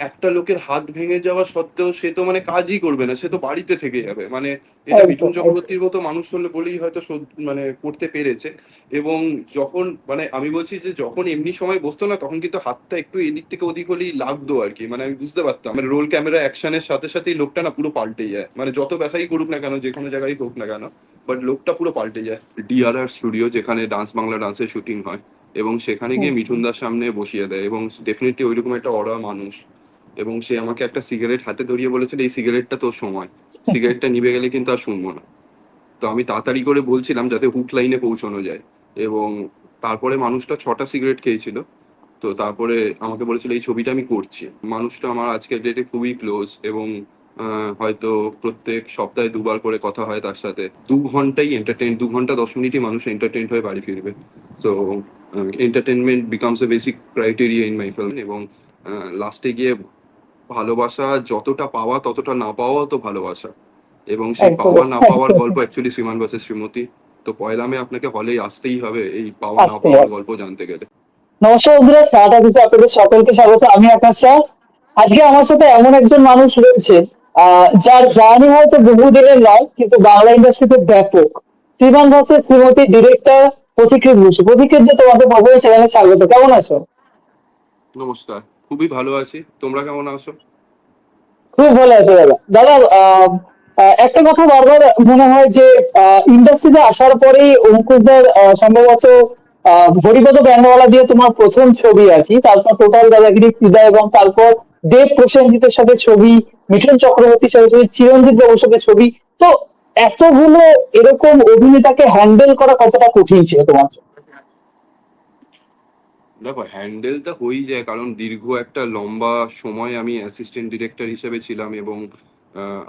একটা লোকের হাত ভেঙে যাওয়া সত্ত্বেও সে তো মানে কাজই করবে না সে তো বাড়িতে থেকে যাবে। মানে এটা মিঠুন চক্রবর্তীর মতো মানুষ হলে বলেই হয়তো মানে করতে পেরেছে। এবং যখন মানে আমি বলছি যে যখন এমনি সময় বসতো না তখন কিন্তু হাতটা একটু এদিক থেকে ওদিক হলেই লাগতো আর কি। মানে আমি বুঝতে পারতাম। মানে রোল ক্যামেরা অ্যাকশনের সাথে সাথেই লোকটা না পুরো পাল্টে যায়। মানে যত ব্যথাই করুক না কেন যে কোনো জায়গায় হোক না কেন বাট লোকটা পুরো পাল্টে যায়। ডিআরআর স্টুডিও যেখানে ডান্স বাংলা ডান্সের শুটিং হয় এবং সেখানে গিয়ে মিঠুন মিঠুনদার সামনে বসিয়ে দেয় এবং ডেফিনেটলি ওইরকম একটা অরা মানুষ। এবং সে আমাকে একটা সিগারেট হাতে ধরিয়ে বলেছিল, এই সিগারেটটা তোর সময়। সিগারেটটা নিভে গেলে কিন্তু আর শুনব না। তো আমি তাড়াতাড়ি করে বলছিলাম যাতে হুক লাইনে পৌঁছানো যায় এবং তারপরে মানুষটা ছটা সিগারেট খেয়েছিল। তো তারপরে আমাকে বলেছিল, এই ছবিটা আমি করছি। মানুষটা আমার আজকের ডেটে খুবই ক্লোজ এবং হয়তো প্রত্যেক সপ্তাহে দুবার করে কথা হয় তার সাথে। দু ঘন্টাই এন্টারটেন দু ঘণ্টা দশ মিনিটই মানুষ এন্টারটেন হয়ে বাড়ি ফিরবে। So entertainment becomes a basic criteria in my film এবং লাস্টে গিয়ে ভালোবাসা যতটা পাওয়া ততটা না পাওয়া তো ভালোবাসা। এবং সেই পাওয়া না পাওয়ার গল্প অ্যাকচুয়ালি শ্রীমান ভার্সেস শ্রীমতী। তো পয়লা মে আপনাকে হলেই আসতেই হবে এই পাওয়া না পাওয়ার গল্প জানতে গেলে। নমস্কার বন্ধুরা স্টার্ট অফিসে আপনাদের সকলকে। স্বাগত আমি আকাশ রাও। আজকে আমার সাথে এমন একজন মানুষ রয়েছে যার জার্নি হয়তো বহু দিনের নয় কিন্তু বাংলা ইন্ডাস্ট্রিতে ব্যাপক। Shriman versus Shrimati director Pratikrit Basu. প্রতিকৃত যে তোমাকে প্রথমে চ্যানেলে স্বাগত। কেমন আছো? নমস্কার খুবই ভালো আছি। তোমরা কেমন আছো? খুব ভালো আছে দাদা দাদা একটা কথা বারবার মনে হয় যে ইন্ডাস্ট্রিতে আসার পরেই অঙ্কুশদার সম্ভবত হরিপদ ব্যান্ডওয়ালা দিয়ে তোমার প্রথম ছবি আর কি, তারপর টোটাল দাদাগিরি ফিদা এবং তারপর দেব প্রসেনজিতের সাথে ছবি, মিঠুন চক্রবর্তীর সাথে ছবি, চিরঞ্জিত বাবুর সাথে ছবি, তো এতগুলো এরকম অভিনেতাকে হ্যান্ডেল করা কতটা কঠিন ছিল তোমার জন্য? দেখো হ্যান্ডেলটা হয়েই যায় কারণ দীর্ঘ একটা লম্বা সময় আমি অ্যাসিস্ট্যান্ট ডিরেক্টর হিসেবে ছিলাম এবং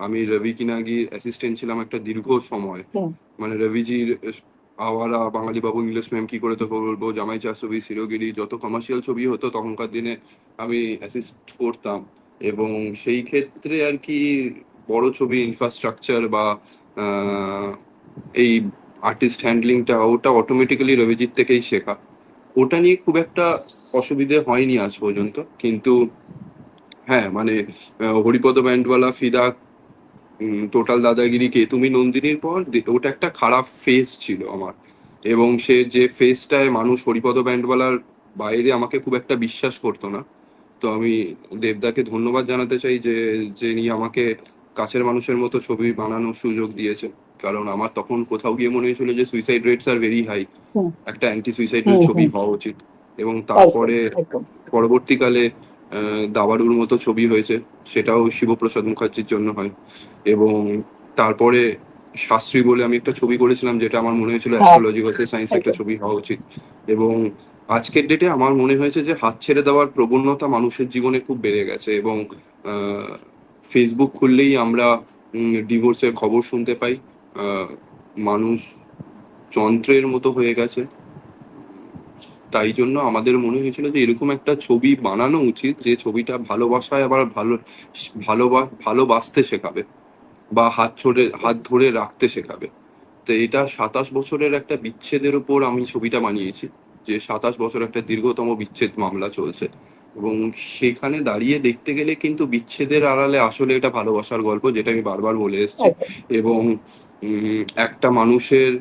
আমি রবি কিনাগি অ্যাসিস্ট্যান্ট ছিলাম একটা দীর্ঘ সময়। মানে রবিজির আওয়ারা বাঙালি বাবু ইংলিশ ম্যাম কি করে তো বলব জামাই চা ছবি সিরোগিরি যত কমার্শিয়াল ছবি হতো তখনকার দিনে আমি অ্যাসিস্ট করতাম। এবং সেই ক্ষেত্রে আর কি বড় ছবি ইনফ্রাস্ট্রাকচার বা এই আর্টিস্ট হ্যান্ডলিংটা ওটা অটোমেটিক্যালি রবিজিৎ থেকেই শেখা। ওটা নিয়ে খুব একটা অসুবিধে হয়নি আজ পর্যন্ত, কিন্তু হ্যাঁ মানে হরিপদ ব্যান্ডওয়ালা, ফিদা টোটাল দাদাগিরি কে তুমি নন্দিনীর পর ওটা একটা খারাপ ফেস ছিল আমার। এবং সে যে ফেসটায় মানুষ হরিপদ ব্যান্ডওয়ালার বাইরে আমাকে খুব একটা বিশ্বাস করতো না। তো আমি দেবদাকে ধন্যবাদ জানাতে চাই যে, যিনি আমাকে কাছের মানুষের মতো ছবি বানানোর সুযোগ দিয়েছে কারণ আমার তখন কোথাও গিয়ে মনে হয়েছিল যে suicide rates are very high একটা অ্যান্টি সুইসাইড ছবি হওয়া উচিত। এবং তারপরে পরবর্তীকালে আহ, দাবারুর মতো ছবি হয়েছে সেটাও শিবপ্রসাদ মুখার্জির জন্য হয়। এবং তারপরে শাস্ত্রী বলে আমি একটা ছবি করেছিলাম যেটা আমার মনে হয়েছিল হ্যাঁ। অ্যাস্ট্রোলজি ভার্সেস সায়েন্স একটা ছবি হওয়া উচিত। এবং আজকের ডেটে আমার মনে হয়েছে যে হাত ছেড়ে দেওয়ার প্রবণতা মানুষের জীবনে খুব বেড়ে গেছে এবং ফেসবুক খুললেই আমরা ডিভোর্সের খবর শুনতে পাই। মানুষ যন্ত্রের মতো হয়ে গেছে। তাই জন্য আমাদের মনে হয়েছিল যে এরকম একটা ছবি বানানো উচিত যে ছবিটা ভালোবাসায় আবার ভালো ভালোবা ভালোবাসতে শেখাবে বা হাত ধরে হাত ধরে রাখতে শেখাবে। তো এটা সাতাশ বছরের একটা বিচ্ছেদের উপর আমি ছবিটা বানিয়েছি যে সাতাশ বছর একটা দীর্ঘতম বিচ্ছেদ মামলা চলছে। এবং সেখানে দাঁড়িয়ে দেখতে গেলে কিন্তু বিচ্ছেদের আড়ালে আসলে এটা ভালোবাসার গল্প যেটা আমি বারবার বলে এসেছি। এবং উম, একটা মানুষের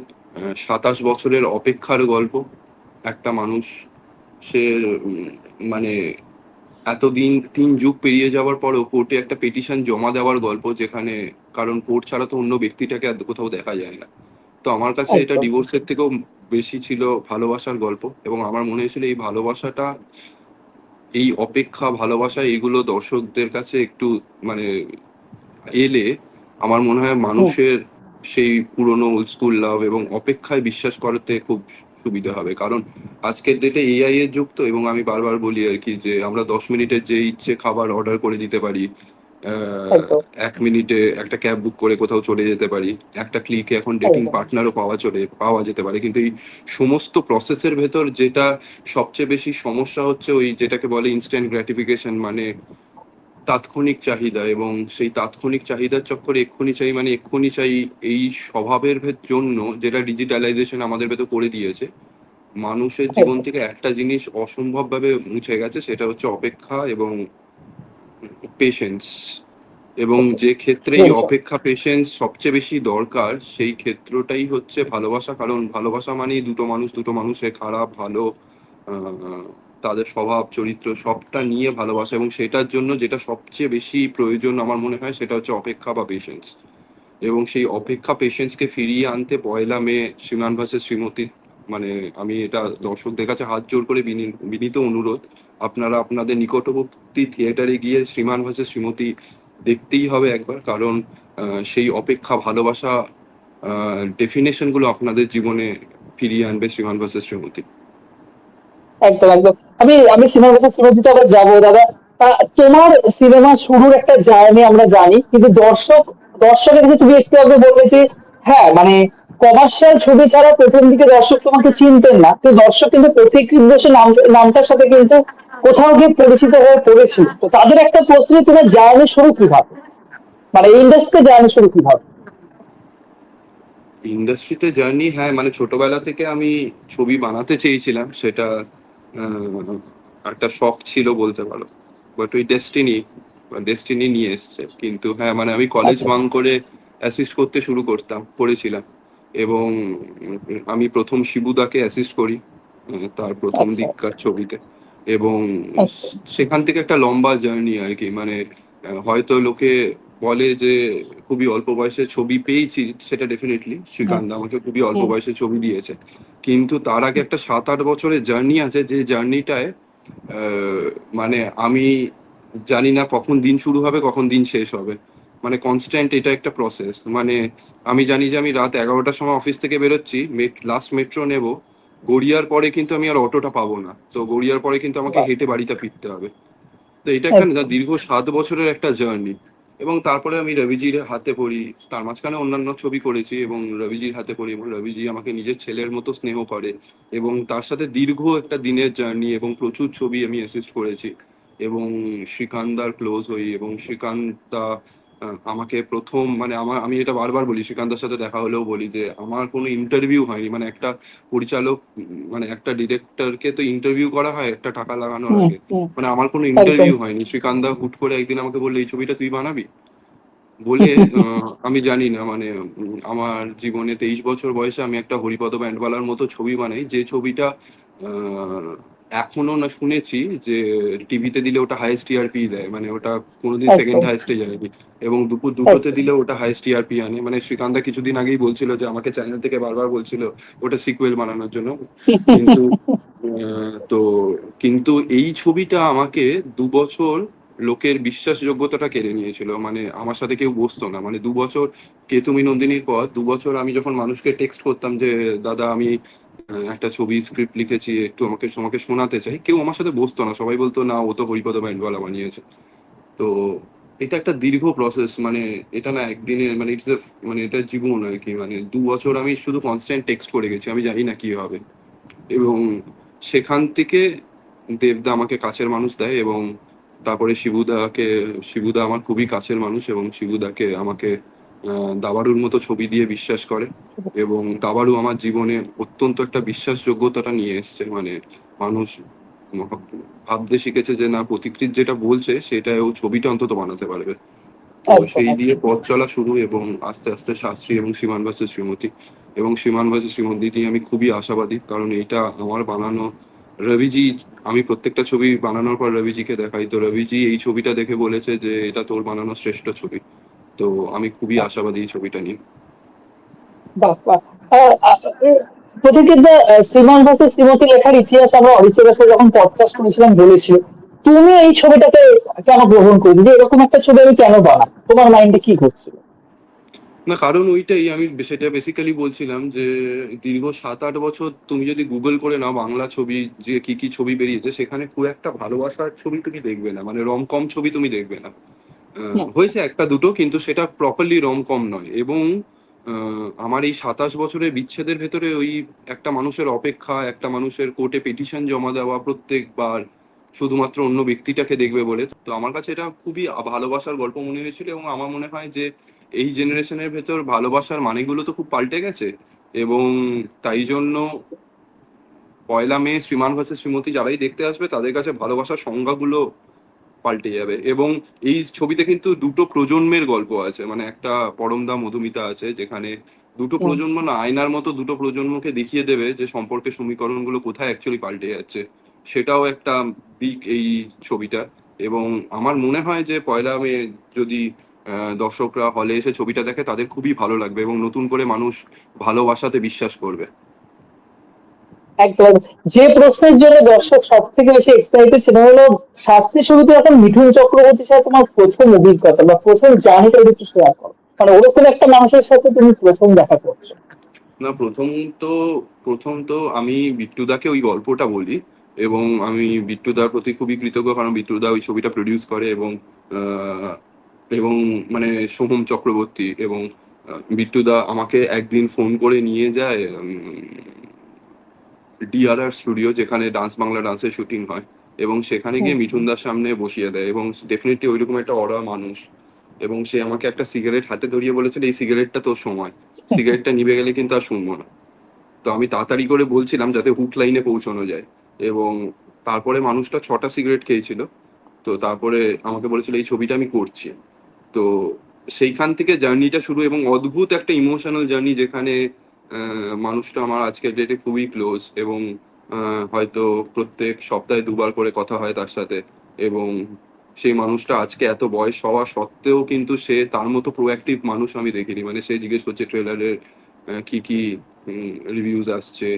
সাতাশ বছরের অপেক্ষার গল্প একটা মানুষ সে মানে এতদিন তিন যুগ পেরিয়ে যাওয়ার পরেও কোর্টে একটা পেটিশন জমা দেওয়ার গল্প যেখানে কারণ কোর্ট ছাড়া তো অন্য ব্যক্তিটাকে আর কোথাও দেখা যায় না তো আমার কাছে এটা। ডিভোর্সের থেকেও বেশি ছিল ভালোবাসার গল্প এবং আমার মনে হয়েছিল এই ভালোবাসাটা এই অপেক্ষা ভালোবাসা এগুলো দর্শকদের কাছে একটু মানে এলে আমার মনে হয় মানুষের সেই পুরনো ওল্ড স্কুল লাভ এবং অপেক্ষায় বিশ্বাস করতে খুব সুবিধা হবে। কারণ আজকের ডেটে এআই এর যুগ তো এবং আমি বারবার বলি আর কি যে আমরা দশ মিনিটের যে ইচ্ছে খাবার অর্ডার করে দিতে পারি এক মিনিটে একটা ক্যাব বুক করে কোথাও চলে যেতে পারি একটা ক্লিকে এখন ডেটিং পার্টনারও পাওয়া চলে পাওয়া যেতে পারে। কিন্তু এই সমস্ত প্রসেসের ভেতর যেটা সবচেয়ে বেশি সমস্যা হচ্ছে ওই যেটাকে বলে ইনস্ট্যান্ট গ্র্যাটিফিকেশন মানে তাৎক্ষণিক চাহিদা এবং সেই তাৎক্ষণিক চাহিদার চক্করে এক্ষুনি চাই মানে এক্ষুনি চাই এই স্বভাবের জন্য যেটা ডিজিটালাইজেশন আমাদের ভেতর করে দিয়েছে মানুষের জীবন থেকে একটা জিনিস অসম্ভবভাবে মুছে গেছে সেটা হচ্ছে অপেক্ষা এবং পেশেন্স এবং যে ক্ষেত্রে এই অপেক্ষা পেশেন্স সবচেয়ে বেশি দরকার সেই ক্ষেত্রটাই হচ্ছে ভালোবাসা কারণ ভালোবাসা মানেই দুটো মানুষ দুটো মানুষে খারাপ ভালো আহ, তাদের স্বভাব, চরিত্র সবটা নিয়ে ভালোবাসা এবং সেটার জন্য যেটা সবচেয়ে বেশি প্রয়োজন আমার মনে হয় সেটা হচ্ছে অপেক্ষা বা পেশেন্স এবং সেই অপেক্ষা পেশেন্সকে ফিরিয়ে আনতে পয়লা মে শ্রীমান ভাসের শ্রীমতী মানে আমি এটা দর্শকদের কাছে হাত জোর করে বিনি- বিনীত অনুরোধ, আপনারা আপনাদের নিকটবর্তী থিয়েটারে গিয়ে শ্রীমান ভাসের শ্রীমতী দেখতেই হবে একবার। কারণ সেই অপেক্ষা, ভালোবাসা ডেফিনেশনগুলো আপনাদের জীবনে ফিরিয়ে আনবে শ্রীমান ভাসের শ্রীমতী। একদম একদম। আমি আমি সিনেমা ভাষা শ্রীমতীতে আবার যাব, দাদা। তোমার সিনেমা শুরুর একটা জার্নি আমরা জানি, কিন্তু দর্শক, দর্শকের কাছে তুমি একটু আগে বললে যে হ্যাঁ মানে কমার্শিয়াল ছবি ছাড়া প্রথম দিকে দর্শক তোমাকে চিনতেন না। তো দর্শক কিন্তু প্রতীক ঘোষের নাম, নামটার সাথে কিন্তু কোথাও গিয়ে পরিচিত হয়ে পড়েছিল। তো তাদের একটা প্রশ্ন, তোমার জার্নি শুরু কীভাবে? মানে ইন্ডাস্ট্রিতে জার্নি শুরু কীভাবে? ইন্ডাস্ট্রিতে জার্নি হ্যাঁ মানে ছোটবেলা থেকে আমি ছবি বানাতে চেয়েছিলাম, সেটা একটা শখ ছিল বলতে পারো। বাট ওই ডেস্টিনি ডেস্টিনি নিয়ে এসছে। কিন্তু হ্যাঁ মানে আমি কলেজ আচ্ছা। বাং করে অ্যাসিস্ট করতে শুরু করতাম করেছিলাম এবং আমি প্রথম শিবুদাকে অ্যাসিস্ট করি তার প্রথম আচ্ছা, দিককার ছবিতে। এবং আচ্ছা। সেখান থেকে একটা লম্বা জার্নি আর কি। মানে হয়তো লোকে বলে যে খুবই অল্প বয়সে ছবি পেয়েছি সেটা ডেফিনেটলি শ্রীকান্ত আমাকে খুবই অল্প হুম। বয়সে ছবি দিয়েছে। কিন্তু তার আগে একটা সাত আট বছরের জার্নি আছে যে জার্নিটায় মানে আমি জানি না কখন দিন শুরু হবে কখন দিন শেষ হবে। মানে কনস্ট্যান্ট এটা একটা প্রসেস মানে আমি জানি যে আমি রাত এগারোটার সময় অফিস থেকে বেরোচ্ছি লাস্ট মেট্রো নেব। গড়িয়ার পরে কিন্তু আমি আর অটোটা পাবো না। তো গড়িয়ার পরে কিন্তু আমাকে হেঁটে বাড়িতে ফিরতে হবে। তো এটা একটা দীর্ঘ সাত বছরের একটা জার্নি এবং তারপরে আমি রবিজির হাতে পড়ি। তার মাঝখানে অন্যান্য ছবি করেছি এবং রবিজির হাতে পড়ি এবং রবিজি আমাকে নিজের ছেলের মতো স্নেহ করে এবং তার সাথে দীর্ঘ একটা দিনের জার্নি এবং প্রচুর ছবি আমি অ্যাসিস্ট করেছি এবং শ্রীকান্তার ক্লোজ হই এবং শ্রীকান্তা আমাকে প্রথম মানে আমার আমি এটা বারবার বলি শ্রীকান্তার সাথে দেখা হলেও বলি যে আমার কোনো ইন্টারভিউ হয়নি। মানে একটা পরিচালক মানে একটা ডিরেক্টরকে তো ইন্টারভিউ করা হয় একটা টাকা লাগানোর আগে। মানে আমার কোনো ইন্টারভিউ হয়নি। শ্রীকান্দা হুট করে একদিন আমাকে বলল এই ছবিটা তুই বানাবি? বলে আমি জানি না মানে আমার জীবনে তেইশ বছর বয়সে আমি একটা হরিপদ ব্যান্ডওয়ালার মতো ছবি বানাই। যে ছবিটা আহ, এখনও না শুনেছি যে টিভিতে দিলে ওটা হাইয়েস্ট টিআরপি দেয় মানে ওটা কোনোদিন সেকেন্ড হাইয়েস্টে যায়নি এবং দুপুর দুটোতে দিলে ওটা হাইয়েস্ট টিআরপি আনে। মানে শ্রীকান্দা কিছুদিন আগেই বলছিল যে আমাকে চ্যানেল থেকে বারবার বলছিল ওটা সিকুয়েল বানানোর জন্য। কিন্তু তো কিন্তু এই ছবিটা আমাকে দু বছর লোকের বিশ্বাসযোগ্যতাটা কেড়ে নিয়েছিল। মানে আমার সাথে কেউ বসতো না। মানে দু বছর কে তুমি নন্দিনীর পর দু বছর আমি যখন মানুষকে টেক্সট করতাম যে দাদা আমি একটা ছবি স্ক্রিপ্ট লিখেছি, একটু আমাকে আমাকে শোনাতে চাই। কেউ আমার সাথে বসতো না, সবাই বলতো, না, ও তো হরিপদ ব্যান্ডওয়ালা বানিয়েছে। তো এটা একটা দীর্ঘ প্রসেস মানে এটা না একদিনে মানে ইটস মানে এটা জীবন আর কি। মানে দু বছর আমি শুধু কনস্ট্যান্ট টেক্সট করে গেছি, আমি জানি না কি হবে। এবং সেখান থেকে দেবদা আমাকে কাছের মানুষ দেয় এবং তারপরে শিবুদাকে, শিবুদা আমার খুবই কাছের মানুষ এবং শিবুদাকে আমাকে দাবারুর মতো ছবি দিয়ে বিশ্বাস করে এবং দাবারু আমার জীবনে অত্যন্ত একটা বিশ্বাসযোগ্যতাটা নিয়ে এসছে। মানে মানুষ ভাবতে শিখেছে যে না প্রতিকৃত যেটা বলছে সেটা ও ছবিটা অন্তত বানাতে পারবে। তো সেই দিয়ে পথ চলা শুরু এবং আস্তে আস্তে শাস্ত্রী এবং সীমান ভার্সেস শ্রীমতী। এবং সীমান ভার্সেস শ্রীমতী নিয়ে আমি খুবই আশাবাদী কারণ এটা আমার বানানো রবিজি আমি প্রত্যেকটা ছবি বানানোর পর রবিজিকে দেখাই। তো রবিজি এই ছবিটা দেখে বলেছে যে এটা তোর বানানো শ্রেষ্ঠ ছবি। তো আমি খুবই আশাবাদী ছবিটা নিয়ে। বাহ শ্রীমান শ্রীমতী লেখার ইতিহাস আমরা যখন পডকাস্ট করেছিলাম বলেছিল তুমি এই ছবিটাকে কেন গ্রহণ করেছ যে এরকম একটা ছবি আমি কেন তোমার মাইন্ডে কি ঘটছিল? না কারণ ওইটাই আমি সেটা বেসিক্যালি বলছিলাম যে দীর্ঘ সাত আট বছর তুমি যদি গুগল করে নাও বাংলা ছবি যে কি কি ছবি বেরিয়েছে সেখানে খুব একটা ভালোবাসার ছবি তুমি দেখবে না মানে রম কম ছবি তুমি দেখবে না। হয়েছে একটা দুটো, কিন্তু সেটা প্রপারলি রম কম নয়। এবং আমার এই সাতাশ বছরের বিচ্ছেদের ভেতরে ওই একটা মানুষের অপেক্ষা, একটা মানুষের কোর্টে পিটিশন জমা দেওয়া প্রত্যেকবার শুধুমাত্র অন্য ব্যক্তিটাকে দেখবে বলে। তো আমার কাছে এটা খুবই ভালোবাসার গল্প মনে হয়েছিল এবং আমার মনে হয় যে এই জেনারেশনের ভেতর ভালোবাসার মানেগুলো তো খুব পাল্টে গেছে। এবং তাই জন্য পয়লা মে শ্রীমান ভার্সেস শ্রীমতী যারাই দেখতে আসবে, তাদের কাছে ভালোবাসার সংজ্ঞাগুলো পাল্টে যাবে। এবং এই ছবিতে কিন্তু দুটো প্রজন্মের গল্প আছে। মানে একটা পরমদা মধুমিতা আছে যেখানে দুটো প্রজন্ম না আয়নার মতো দুটো প্রজন্মকে দেখিয়ে দেবে যে সম্পর্কের সমীকরণগুলো কোথায় অ্যাকচুয়ালি পাল্টে যাচ্ছে। সেটাও একটা দিক এই ছবিটা। এবং আমার মনে হয় যে পয়লা মে যদি আহ, দর্শকরা হলে এসে ছবিটা দেখে তাদের খুবই ভালো লাগবে এবং নতুন করে মানুষ ভালোবাসাতে বিশ্বাস করবে। একদম। যে প্রশ্নের জন্য দর্শক সব থেকে বেশি এক্সাইটেড সেটা হলো শাস্ত্রী শুরুতে এখন মিঠুন চক্রবর্তীর সাথে তোমার প্রথম অভিজ্ঞতা বা প্রথম জার্নিটা একটু শেয়ার করো। মানে ওরকম একটা মানুষের সাথে তুমি প্রথম দেখা করছ। না, প্রথম তো প্রথম তো আমি বিট্টুদাকে ওই গল্পটা বলি এবং আমি বিট্টুদার প্রতি খুবই কৃতজ্ঞ কারণ বিট্টুদা ওই ছবিটা প্রডিউস করে এবং এবং মানে সোহম চক্রবর্তী এবং বিট্টুদা আমাকে একদিন ফোন করে নিয়ে যায় ডিআরআর স্টুডিও যেখানে ডান্স বাংলা ডান্সের শুটিং হয় এবং সেখানে গিয়ে হুম। মিঠুনদার সামনে বসিয়ে দেয় এবং ডেফিনেটলি ওইরকম একটা অরা মানুষ। এবং সে আমাকে একটা সিগারেট হাতে ধরিয়ে বলেছিল এই সিগারেটটা তোর সময়। সিগারেটটা নিভে গেলে কিন্তু আর শুনব না। তো আমি তাড়াতাড়ি করে বলছিলাম যাতে হুক লাইনে পৌঁছানো যায় এবং তারপরে মানুষটা ছটা সিগারেট খেয়েছিল। তো তারপরে আমাকে বলেছিল এই ছবিটা আমি করছি। তো সেইখান থেকে জার্নিটা শুরু এবং অদ্ভুত একটা ইমোশনাল জার্নি যেখানে মানুষটা আমার আজকের ডেটে খুবই ক্লোজ এবং হয়তো প্রত্যেক সপ্তাহে দুবার করে কথা হয় তার সাথে এবং সেই মানুষটা আজকে এত বয়স হওয়া সত্ত্বেও কিন্তু সে তার মতো প্রোঅ্যাক্টিভ মানুষ আমি দেখিনি। মানে সে জিজ্ঞেস করছে ট্রেলারের কি কি রিভিউজ আসছে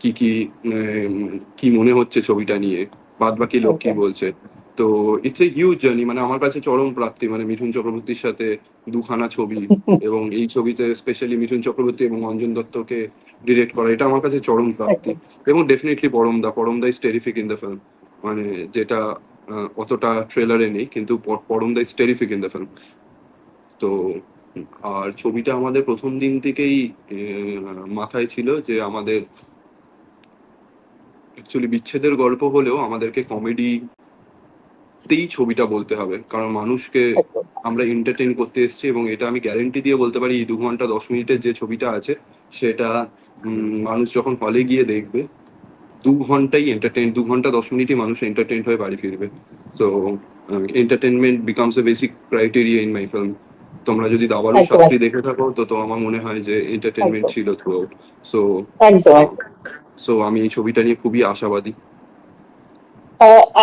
কি কি কি মনে হচ্ছে ছবিটা নিয়ে? বাদ বাকি লোক কি বলছে? তো ইটস এ হিউজ জার্নি মানে আমার কাছে চরম প্রাপ্তি মানে মিঠুন চক্রবর্তীর সাথে দুখানা ছবি এবং এই ছবিতে স্পেশালি মিঠুন চক্রবর্তী এবং অঞ্জন দত্তকে ডিরেক্ট করা এটা আমার কাছে চরম প্রাপ্তি। এবং ডেফিনেটলি পরমদা পরমদা is terrific in the film মানে যেটা অতটা ট্রেলারে নেই কিন্তু পরমদা is terrific in the film তো আর ছবিটা আমাদের প্রথম দিন থেকেই মাথায় ছিল যে আমাদের অ্যাকচুয়ালি বিচ্ছেদের গল্প হলেও আমাদেরকে কমেডি তেই ছবিটা বলতে হবে। কারণ মানুষকে আমরা এন্টারটেইন করতে এসেছি এবং এটা আমি গ্যারেন্টি দিয়ে বলতে পারি এই দু ঘণ্টা দশ মিনিটের যে ছবিটা আছে সেটা মানুষ যখন হলে গিয়ে দেখবে দু ঘন্টাই এন্টারটেইন দু ঘণ্টা দশ মিনিটই মানুষ এন্টারটেইন হয়ে বাড়ি ফিরবে। So entertainment becomes a basic criteria in my film তোমরা যদি দাবারু। শাস্ত্রী দেখে থাকো তো তো আমার মনে হয় যে এন্টারটেনমেন্ট ছিল থ্রু আউট সো সো আমি এই ছবিটা নিয়ে খুবই আশাবাদী।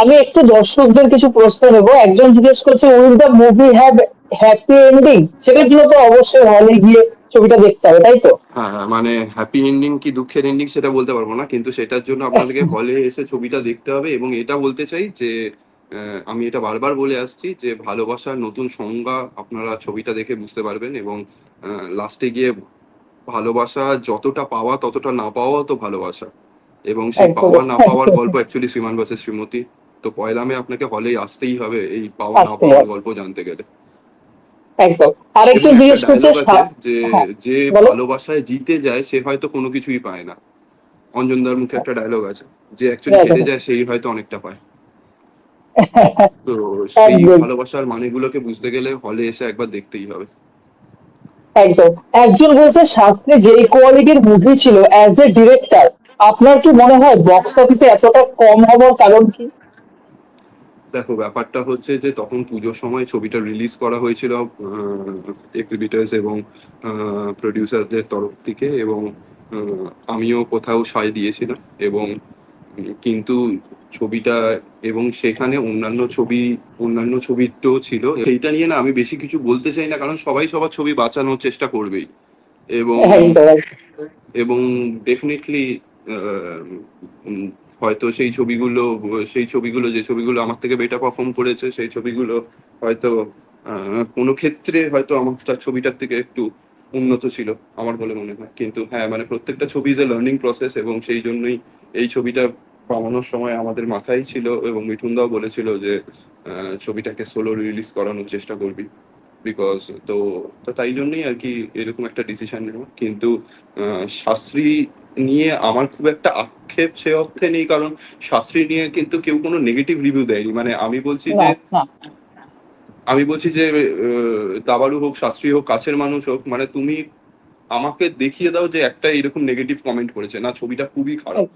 আমি একটু দর্শকদের কিছু প্রশ্ন নেব। একজন জিজ্ঞেস করছে will the movie have happy ending সেটার জন্য তো অবশ্যই হলে গিয়ে ছবিটা দেখতে হবে তাই তো? হ্যাঁ হ্যাঁ, মানে হ্যাপি এন্ডিং কি দুঃখের এন্ডিং সেটা বলতে পারব না কিন্তু সেটার জন্য আপনাদেরকে হলে এসে ছবিটা দেখতে হবে এবং এটা বলতে চাই যে আমি এটা বারবার বলে আসছি যে ভালোবাসার নতুন সংজ্ঞা আপনারা ছবিটা দেখে বুঝতে পারবেন এবং লাস্টে গিয়ে ভালোবাসা যতটা পাওয়া ততটা না পাওয়া তো ভালোবাসা। এবং সেই পাওয়া না পাওয়ার গল্প অ্যাকচুয়ালি শ্রীমান বাসের শ্রীমতী। তো পয়লামে আপনাকে হলেই আসতেই হবে এই পাওয়া না পাওয়ার গল্প জানতে গেলে। একদম। জিজ্ঞেস করছে সা- যে হ্যাঁ, যে ভালোবাসায় জিতে যায় সে হয়তো কোনো কিছুই পায় না। অঞ্জনদার মুখে একটা ডায়লগ আছে যে অ্যাকচুয়ালি হ্যাঁ, হেরে হ্যাঁ। যায় সেই হয়তো অনেকটা পায়। তো সেই ভালোবাসার মানেগুলোকে বুঝতে গেলে হলে এসে একবার দেখতেই হবে। একদম। একজন বলছে শাস্ত্রী যে কোয়ালিটির মুভি ছিল অ্যাজ এ ডিরেক্টর আপনার কি মনে হয় বক্স অফিসে এতটা কম হওয়ার কারণ কি? দেখো ব্যাপারটা হচ্ছে যে তখন পুজোর সময় ছবিটা রিলিজ করা হয়েছিল এক্সিবিটার্স এবং প্রডিউসারদের তরফ থেকে এবং আমিও কোথাও সায় দিয়েছিলাম এবং কিন্তু ছবিটা এবং সেখানে অন্যান্য ছবি অন্যান্য ছবি তো ছিল। সেইটা নিয়ে না আমি বেশি কিছু বলতে চাই না কারণ সবাই সবার ছবি বাঁচানোর চেষ্টা করবেই। এবং একদম একদম। এবং ডেফিনেটলি হয়তো সেই ছবিগুলো সেই ছবিগুলো, যে ছবিগুলো আমার থেকে বেটার পারফর্ম করেছে, সেই ছবিগুলো হয়তো কোনো ক্ষেত্রে হয়তো আমার, তার ছবিটার থেকে একটু উন্নত ছিল আমার বলে মনে হয়। কিন্তু হ্যাঁ মানে প্রত্যেকটা ছবি যে লার্নিং প্রসেস এবং সেই জন্যই এই ছবিটা বানানোর সময় আমাদের মাথায় ছিল এবং মিঠুনদাও বলেছিল যে ছবিটাকে সোলো রিলিজ করানোর চেষ্টা করবি। বিকজ তো তো তাই জন্যই আর কি এরকম একটা ডিসিশন নেওয়া। কিন্তু শাস্ত্রী নিয়ে আমার খুব একটা আক্ষেপ সে অর্থে নেই কারণ শাস্ত্রী নিয়ে কিন্তু কেউ কোনো নেগেটিভ রিভিউ দেয়নি। মানে আমি বলছি যে আমি বলছি যে দাবারু হোক শাস্ত্রী হোক কাছের মানুষ হোক মানে তুমি আমাকে দেখিয়ে দাও যে একটা এরকম নেগেটিভ কমেন্ট করেছে। না ছবিটা খুবই খারাপ।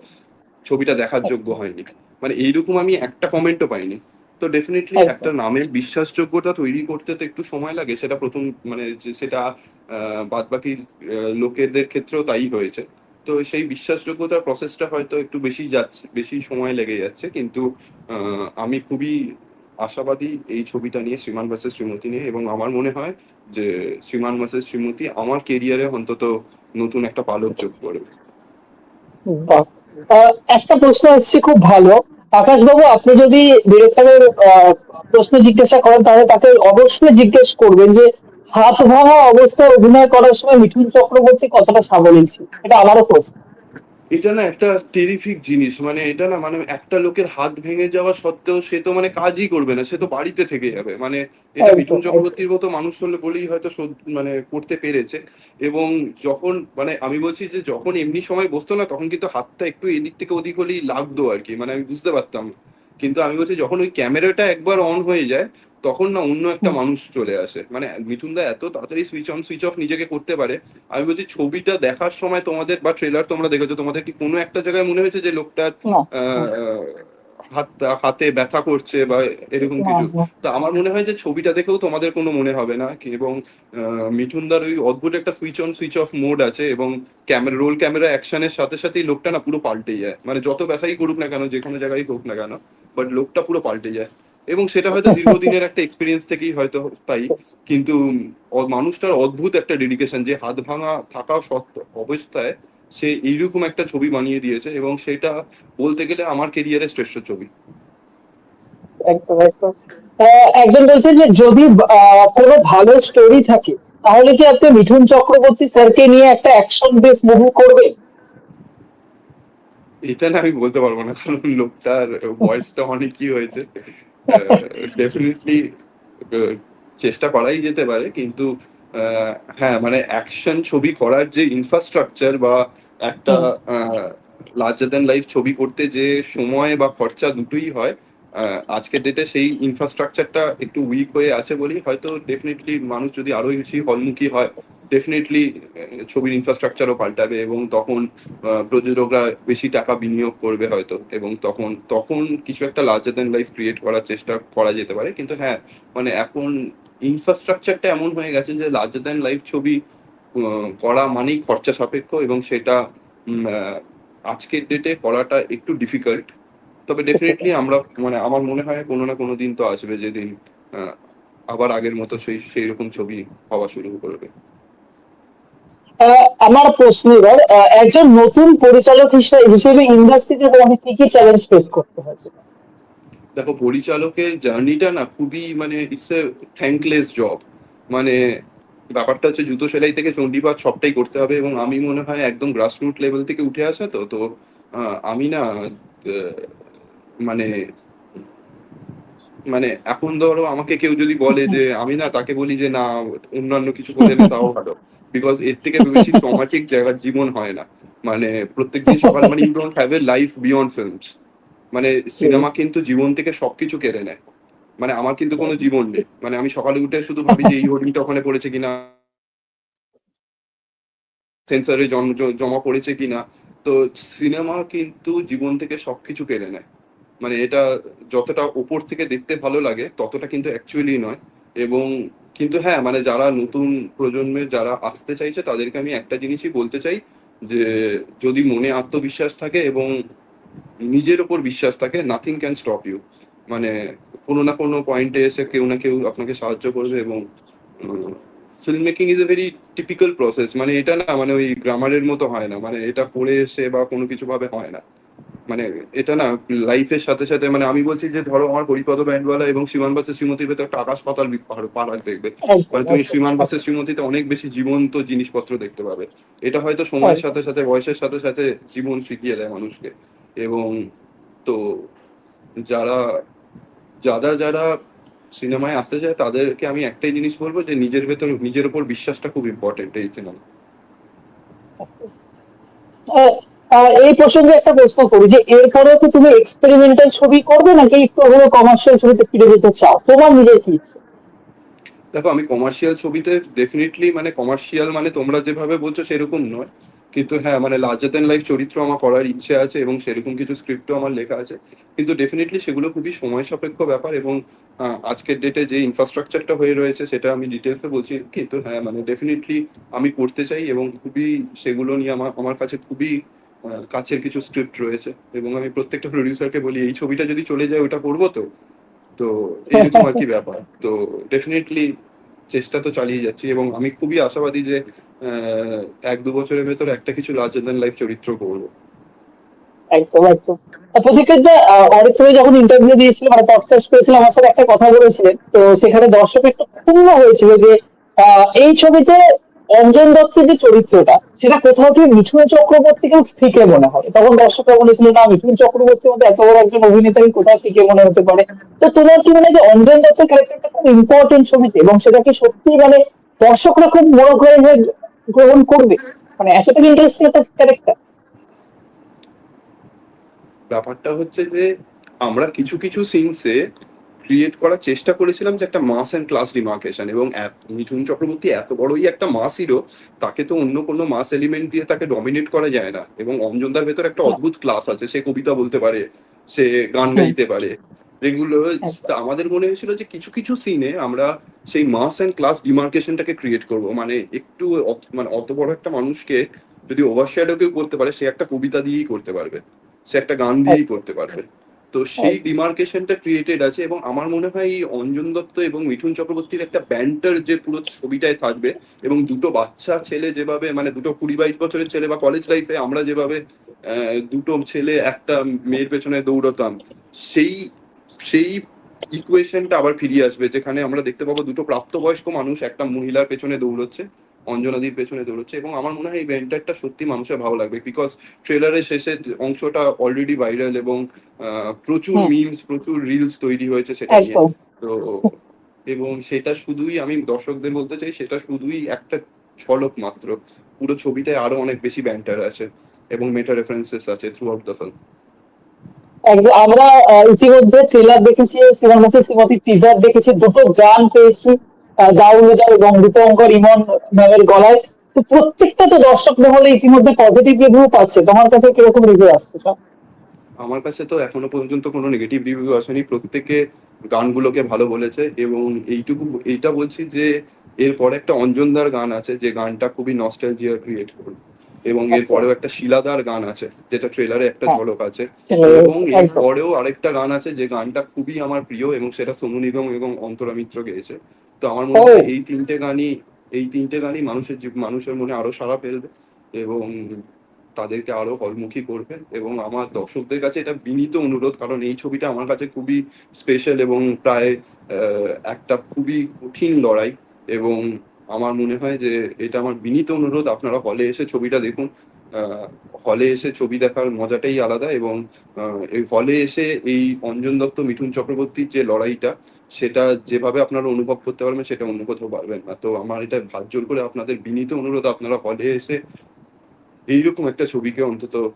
ছবিটা দেখার যোগ্য হয়নি। মানে এইরকম আমি একটা কমেন্টও পাইনি। তো ডেফিনেটলি একটা নামের বিশ্বাসযোগ্যতা তৈরি করতে তো একটু সময় লাগে সেটা প্রথম মানে সেটা বাদ বাকি লোকেদের ক্ষেত্রেও তাই হয়েছে। তো সেই বিশ্বাসযোগ্যতার প্রসেসটা হয়তো একটু বেশি যাচ্ছে বেশি সময় লেগে যাচ্ছে কিন্তু আমি খুবই আশাবাদী এই ছবিটা নিয়ে শ্রীমান ভার্সেস শ্রীমতী নিয়ে এবং আমার মনে হয় যে শ্রীমান ভার্সেস শ্রীমতী আমার কেরিয়ারে অন্তত নতুন একটা পালক যোগ করবে। একটা প্রশ্ন আসছে খুব ভালো। আকাশ বাবু আপনি যদি ডিরেক্টরের প্রশ্ন জিজ্ঞাসা করেন, তাহলে তাকে অবশ্যই জিজ্ঞেস করবেন যে, হাত ভাঙা অবস্থায় অভিনয় করার সময় মিঠুন চক্রবর্তী কতটা সাবলীল ছিল? এটা আমারও প্রশ্ন। এটা না একটা টেরিফিক জিনিস মানে এটা না মানে একটা লোকের হাত ভেঙে যাওয়া সত্ত্বেও সে তো মানে কাজই করবে না সে তো বাড়িতে থেকে যাবে। মানে এটা মিঠুন চক্রবর্তীর মতো মানুষ হলে বলেই হয়তো মানে করতে পেরেছে। এবং যখন মানে আমি বলছি যে যখন এমনি সময় বসতো না তখন কিন্তু হাতটা একটু এদিক থেকে ওদিক হলেই লাগতো আর কি মানে আমি বুঝতে পারতাম কিন্তু আমি বলছি যখন ওই ক্যামেরাটা একবার অন হয়ে যায় তখন না অন্য একটা মানুষ চলে আসে। মানে মিঠুন দা এত তাড়াতাড়ি সুইচ অন সুইচ অফ নিজেকে করতে পারে। আমি বলছি ছবিটা দেখার সময় তোমাদের বা ট্রেলার তোমরা দেখেছ তোমাদের কি কোনো একটা জায়গায় মনে হয়েছে যে লোকটার হাত হাতে ব্যথা করছে বা এরকম কিছু। তো আমার মনে হয় যে ছবিটা দেখেও তোমাদের কোনো মনে হবে না। কি এবং আহ, মিঠুনদার ওই অদ্ভুত একটা switch on switch off mode আছে এবং ক্যামেরা রোল ক্যামেরা অ্যাকশনের সাথে সাথেই লোকটা না পুরো পাল্টে যায়। মানে যত ব্যথাই করুক না কেন যে কোনো জায়গায় হোক না কেন বাট লোকটা পুরো পাল্টে যায়। এবং সেটা হয়তো দীর্ঘদিনের একটা এক্সপিরিয়েন্স থেকেই হয়তো তাই কিন্তু মানুষটার অদ্ভুত একটা ডেডিকেশন যে হাত ভাঙা থাকা সত্ত্বেও অবস্থায় সে এইরকম একটা ছবি বানিয়ে দিয়েছে এবং সেটা বলতে গেলে আমার কেরিয়ারের শ্রেষ্ঠ ছবি। একদম একদম। আহ, একজন বলছেন যে যদি কোনো ভালো স্টোরি থাকে তাহলে কি আপনি মিঠুন চক্রবর্তী স্যারকে নিয়ে একটা অ্যাকশন বেস মুভি করবেন? এটা না আমি বলতে পারব না কারণ লোকটার বয়সটা অনেকই হয়েছে। ডেফিনেটলি চেষ্টা করাই যেতে পারে কিন্তু আহ, হ্যাঁ মানে অ্যাকশন ছবি করার যে ইনফ্রাস্ট্রাকচার বা একটা লার্জার দেন লাইফ ছবি করতে যে সময় বা খরচা দুটোই হয় আজকের ডেটে সেই ইনফ্রাস্ট্রাকচারটা একটু উইক হয়ে আছে বলেই হয়তো ডেফিনেটলি মানুষ যদি আরও বেশি হলমুখী হয় ডেফিনেটলি ছবির ইনফ্রাস্ট্রাকচারও পাল্টাবে এবং তখন প্রযোজকরা বেশি টাকা বিনিয়োগ করবে হয়তো এবং তখন তখন কিছু একটা লার্জার দ্যান লাইফ ক্রিয়েট করার চেষ্টা করা যেতে পারে। কিন্তু হ্যাঁ মানে এখন ইনফ্রাস্ট্রাকচারটা এমন হয়ে গেছে যে লার্জার দ্যান লাইফ ছবি করা মানেই খরচা সাপেক্ষ এবং সেটা আজকের ডেটে করাটা একটু ডিফিকাল্ট তবে ডেফিনেটলি আমরা মানে আমার মনে হয় কোনো না কোনো দিন তো আসবে যেদিন আবার আগের মতো সেই সেই রকম ছবি হওয়া শুরু করবে। আমার প্রশ্ন এবার একজন নতুন পরিচালক হিসেবে ইন্ডাস্ট্রিতে তোমাকে কি কি চ্যালেঞ্জ ফেস করতে হয়েছে দেখো পরিচালকের জার্নিটা না খুবই মানে ইটস এ থ্যাঙ্কলেস জব মানে ব্যাপারটা হচ্ছে জুতো সেলাই থেকে চণ্ডীপাঠ সবটাই করতে হবে এবং আমি মনে হয় একদম গ্রাসরুট লেভেল থেকে উঠে আসা তো তো আমি না মানে মানে এখন ধরো আমাকে কেউ যদি বলে যে, আমি না তাকে বলি যে, না, অন্যান্য কিছু করে নে তাও ভালো। বিকজ এর থেকে বেশি সমাজিক জায়গার জীবন হয় না। মানে প্রত্যেকদিন সকাল মানে you don't have a life beyond films মানে সিনেমা কিন্তু জীবন থেকে সবকিছু কেড়ে নেয়। মানে আমার কিন্তু কোনো জীবন নেই। মানে আমি সকালে উঠে শুধু ভাবি যে, এই হোর্ডিংটা ওখানে পড়েছে কিনা? সেন্সারে জমা পড়েছে কিনা? তো সিনেমা কিন্তু জীবন থেকে সবকিছু কেড়ে নেয়। মানে এটা যতটা উপর থেকে দেখতে ভালো লাগে, ততটা কিন্তু অ্যাকচুয়ালি নয়। এবং কিন্তু হ্যাঁ মানে যারা নতুন প্রজন্মের যারা আসতে চাইছে, তাদেরকে আমি একটা জিনিসই বলতে চাই যে, যদি মনে আত্মবিশ্বাস থাকে এবং নিজের ওপর বিশ্বাস থাকে নাথিং ক্যান স্টপ ইউ মানে কোনো না কোনো পয়েন্টে এসে কেউ না কেউ আপনাকে সাহায্য করবে এবং film making is a very typical process মানে এটা না মানে ওই গ্রামারের মতো হয় না। মানে এটা পড়ে এসে বা কোনো কিছু ভাবে হয় না। মানে এটা না লাইফের সাথে সাথে মানে আমি বলছি যে ধরো আমার হরিপদ ব্যান্ডওয়ালা এবং শ্রীমান বাসের শ্রীমতির ভেতর একটা আকাশ পাতাল পাহাড় দেখবে। মানে তুমি শ্রীমান বাসের শ্রীমতিতে অনেক বেশি জীবন্ত জিনিসপত্র দেখতে পাবে। এটা হয়তো সময়ের সাথে সাথে বয়সের সাথে সাথে জীবন শিখিয়ে দেয় মানুষকে। এবং তো যারা যারা যারা সিনেমায় আসতে চায় তাদেরকে আমি একটাই জিনিস বলব যে নিজের ভেতর নিজের উপর বিশ্বাসটা খুব ইম্পর্টেন্ট এই সিনেমা এই প্রসঙ্গে একটা প্রশ্ন করি যে, এরপরেও কি তুমি এক্সপেরিমেন্টাল ছবি করবে নাকি একটু হলেও কমার্শিয়াল ছবিতে ফিরে যেতে চাও? তোমার নিজের কি ইচ্ছে? দেখো, আমি কমার্শিয়াল ছবিতে ডেফিনেটলি মানে কমার্শিয়াল মানে তোমরা যেভাবে বলছো সেরকম নয়। কিন্তু হ্যাঁ মানে লার্জার দ্যান লাইফ চরিত্র আমার করার ইচ্ছে আছে এবং সেরকম কিছু স্ক্রিপ্টও আমার লেখা আছে। কিন্তু ডেফিনেটলি সেগুলো খুবই সময় সাপেক্ষ ব্যাপার এবং আজকের ডেটে যে ইনফ্রাস্ট্রাকচারটা হয়ে রয়েছে সেটা আমি ডিটেলসে বলছি কিন্তু হ্যাঁ মানে ডেফিনেটলি আমি করতে চাই এবং খুবই সেগুলো নিয়ে আমার আমার কাছে খুবই কাছের কিছু স্ক্রিপ্ট রয়েছে এবং আমি প্রত্যেকটা প্রডিউসারকে বলি এই ছবিটা যদি চলে যায় ওটা করব তো? তো এরকম আর কি ব্যাপার? তো ডেফিনেটলি চেষ্টা তো চালিয়ে যাচ্ছি এবং আমি খুবই আশাবাদী যে এক দু বছরের ভেতর একটা কিছু লার্জার দ্যান লাইফ চরিত্র করব। একদম একদম। যে অনেক সময় যখন ইন্টারভিউ দিয়েছিল মানে পডকাস্ট করেছিল আমার সাথে একটা কথা বলেছিলেন। তো সেখানে দর্শক একটু ক্ষুণ্ণ হয়েছিল যে এই ছবিতে অঞ্জন দত্তের যে চরিত্রটা, সেটা কোথাও থেকে মিঠুন চক্রবর্তীকে ফিকে মনে হবে। তখন দর্শকরা বলেছিল, না, মিঠুন চক্রবর্তীর মধ্যে এত বড় একজন অভিনেতাকে কোথাও ফিকে মনে হতে পারে। তো তোমার কি মনে হয় যে অঞ্জন দত্তের ক্যারেক্টারটা খুব ইম্পর্টেন্ট ছবিতে এবং সেটা কি সত্যি মানে দর্শকরা খুব বড় করে গ্রহণ করবে? মানে এতটা ইন্টারেস্টিং একটা ক্যারেক্টার ব্যাপারটা হচ্ছে যে আমরা কিছু কিছু সিনসে ক্রিয়েট করার চেষ্টা করেছিলাম যে একটা মাস অ্যান্ড ক্লাস ডিমার্কেশন এবং মিঠুন চক্রবর্তী এত বড়ই একটা মাস হিরো তাকে তো অন্য কোনো মাস এলিমেন্ট দিয়ে তাকে ডমিনেট করা যায় না। এবং অঞ্জনদার ভেতর একটা অদ্ভুত ক্লাস আছে সে কবিতা বলতে পারে সে গান গাইতে পারে। যেগুলো আমাদের মনে হয়েছিল যে কিছু কিছু সিনে আমরা সেই মাস অ্যান্ড ক্লাস ডিমার্কেশনটাকে ক্রিয়েট করব। মানে একটু মানে অত বড় একটা মানুষকে যদি ওভারশ্যাডো কেউ করতে পারে সে একটা কবিতা দিয়েই করতে পারবে। সে একটা গান দিয়েই করতে পারবে। তো সেই ডিমার্কেশনটা ক্রিয়েটেড আছে এবং আমার মনে হয় এই অঞ্জন দত্ত এবং মিঠুন চক্রবর্তীর একটা ব্যান্টার যে পুরো ছবিটায় থাকবে এবং দুটো বাচ্চা ছেলে যেভাবে মানে দুটো কুড়ি বাইশ বছরের ছেলে বা কলেজ লাইফে আমরা যেভাবে দুটো ছেলে একটা মেয়ের পেছনে দৌড়তাম সেই সেই ইকুয়েশনটা আবার ফিরিয়ে আসবে যেখানে আমরা দেখতে পাবো দুটো প্রাপ্তবয়স্ক মানুষ একটা মহিলার পেছনে দৌড়চ্ছে। অঞ্জনাদির পেছনে দৌড়চ্ছে এবং আমার মনে হয় এই ভেন্টারটা সত্যি মানুষের ভালো লাগবে বিকজ ট্রেলারের শেষের অংশটা অলরেডি ভাইরাল এবং প্রচুর মিমস প্রচুর রিলস তৈরি হয়েছে সেটা নিয়ে। তো এবং সেটা শুধুই আমি দর্শকদের বলতে চাই সেটা শুধুই একটা ঝলক মাত্র। পুরো ছবিটায় আরও অনেক বেশি ব্যান্টার আছে এবং মেটা রেফারেন্সেস আছে থ্রু আউট দ্য ফিল্ম আমরা ইতিমধ্যে ট্রেলার দেখেছি সিনেমাসে শ্রীমতী টিজার দেখেছি দুটো গান পেয়েছি। গাউলুদার এবং দীপঙ্কর ইমন ম্যামের গলায়। তো প্রত্যেকটা তো দর্শক মহলে ইতিমধ্যে পজিটিভ রিভিউ পাচ্ছে। তোমার কাছে কীরকম রিভিউ আসছে সব? আমার কাছে তো এখনও পর্যন্ত কোনো নেগেটিভ রিভিউ আসেনি। প্রত্যেকে গানগুলোকে ভালো বলেছে এবং এইটুকু, এইটা বলছি যে এরপরে একটা অঞ্জনদার গান আছে যে গানটা খুবই নস্টালজিয়া ক্রিয়েট করবে। এবং আচ্ছা। এরপরেও একটা শিলাদার গান আছে যেটা ট্রেলারে একটা হ্যাঁ। ঝলক আছে এবং একদম। এরপরেও আরেকটা গান আছে যে গানটা খুবই আমার প্রিয় এবং সেটা সোনু নিগম এবং অন্তরা মিত্র গেয়েছে তো আমার মনে হয় এই তিনটে গানই এই তিনটে গানই মানুষের মানুষের মনে আরও সাড়া ফেলবে এবং তাদেরকে আরও হলমুখী করবে এবং আমার দর্শকদের কাছে এটা বিনীত অনুরোধ কারণ এই ছবিটা আমার কাছে খুবই স্পেশাল এবং প্রায় আহ, একটা খুবই কঠিন লড়াই এবং আমার মনে হয় যে এটা আমার বিনীত অনুরোধ। আপনারা হলে এসে ছবিটা দেখুন। হলে এসে ছবি দেখার মজাটাই আলাদা এবং এই হলে এসে এই অঞ্জন দত্ত, মিঠুন চক্রবর্তীর যে লড়াইটা, সেটা যেভাবে আপনারা অনুভব করতে পারবেন, সেটা অন্য কোথাও পারবেন না। তো আমার এটা ভাত জোর করে আপনাদের বিনীত অনুরোধ, আপনারা হলে এসে এইরকম একটা ছবিকে অন্তত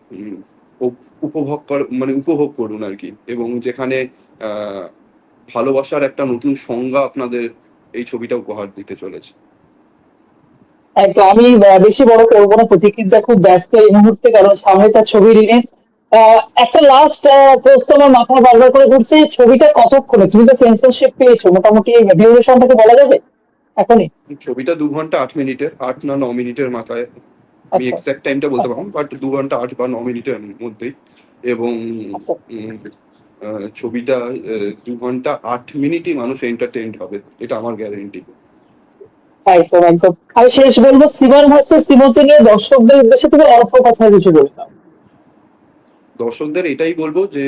উপ- উপভোগ কর মানে উপভোগ করুন আর কি। এবং যেখানে ভালোবাসার একটা নতুন সংজ্ঞা আপনাদের এই ছবিটা উপহার দিতে চলেছে। একদম আমি বেশি বড় করব না প্রতীকিতা খুব ব্যস্ত এই মুহূর্তে কারণ সামনে তার ছবি রিলিজ একটা লাস্ট প্রশ্ন আমার মাথায় বারবার করে ঘুরছে ছবিটা কতক্ষণে? তুমি তো সেন্সরশিপ পেয়েছ মোটামুটি ডিউরেশনটাকে বলা যাবে? এখনই। ছবিটা দু ঘণ্টা আট মিনিটের আট না ন মিনিটের মাথায়। আমি আচ্ছা। এক্সাক্ট টাইমটা বলতে পারব বাট দু ঘণ্টা আট বা ন মিনিটের মধ্যেই। এবং আচ্ছা। ছবিটা দু ঘণ্টা আট মিনিটই মানুষ এন্টারটেইনড হবে এটা আমার গ্যারেন্টি একদম একদম আমি শেষ বলব শ্রীমান ভার্সেস শ্রীমতী নিয়ে দর্শকদের উদ্দেশ্যে তুমি অল্প কথা কিছু বলবে দর্শকদের এটাই বলব যে,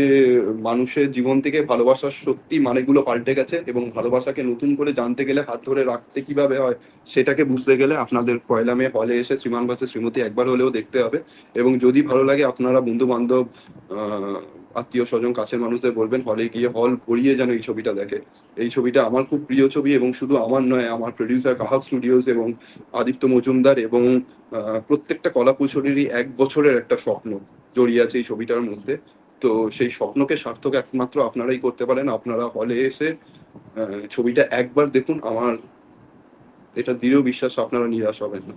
মানুষের জীবন থেকে ভালোবাসার সত্যি মানেগুলো পাল্টে গেছে এবং ভালোবাসাকে নতুন করে জানতে গেলে, হাত ধরে রাখতে কীভাবে হয় সেটাকে বুঝতে গেলে আপনাদের পয়লা মে হলে এসে শ্রীমান বাসে শ্রীমতী একবার হলেও দেখতে হবে। এবং যদি ভালো লাগে, আপনারা বন্ধু বান্ধব আত্মীয় স্বজন, কাছের মানুষদের বলবেন, হলে গিয়ে হল ভরিয়ে যেন এই ছবিটা দেখে। এই ছবিটা আমার খুব প্রিয় ছবি এবং শুধু আমার নয়, আমার প্রডিউসার কাহাক স্টুডিওস এবং আদিত্য মজুমদার এবং প্রত্যেকটা কলাকুশলীরই এক বছরের একটা স্বপ্ন জড়িয়ে আছে এই ছবিটার মধ্যে। তো সেই স্বপ্নকে সার্থক একমাত্র আপনারাই করতে পারেন। আপনারা হলে এসে ছবিটা একবার দেখুন। আমার এটা দৃঢ় বিশ্বাস, আপনারা নিরাশ হবেন না।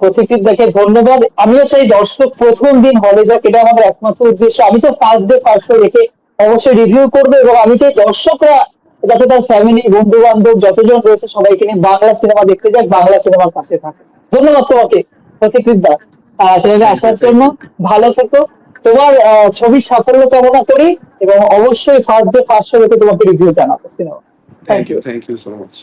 প্রতিক্রিয়া দেখে ধন্যবাদ। আমিও চাই দর্শক প্রথম দিন হলে যাক এটা আমাদের একমাত্র উদ্দেশ্য। আমি তো ফার্স্ট ডে ফার্স্ট শো দেখে অবশ্যই রিভিউ করব এবং আমি চাই দর্শকরা যাতে তার ফ্যামিলি বন্ধু বান্ধব যতজন রয়েছে সবাইকে নিয়ে বাংলা সিনেমা দেখতে যাক বাংলা সিনেমার পাশে থাকে ধন্যবাদ তোমাকে প্রতিক্রিয়া আহ সেখানে আসার জন্য ভালো থেকো। তোমার ছবির সাফল্য কামনা করি এবং অবশ্যই ফার্স্ট ডে ফার্স্ট শো দেখে তোমাকে রিভিউ জানাব cinema thank you thank you so much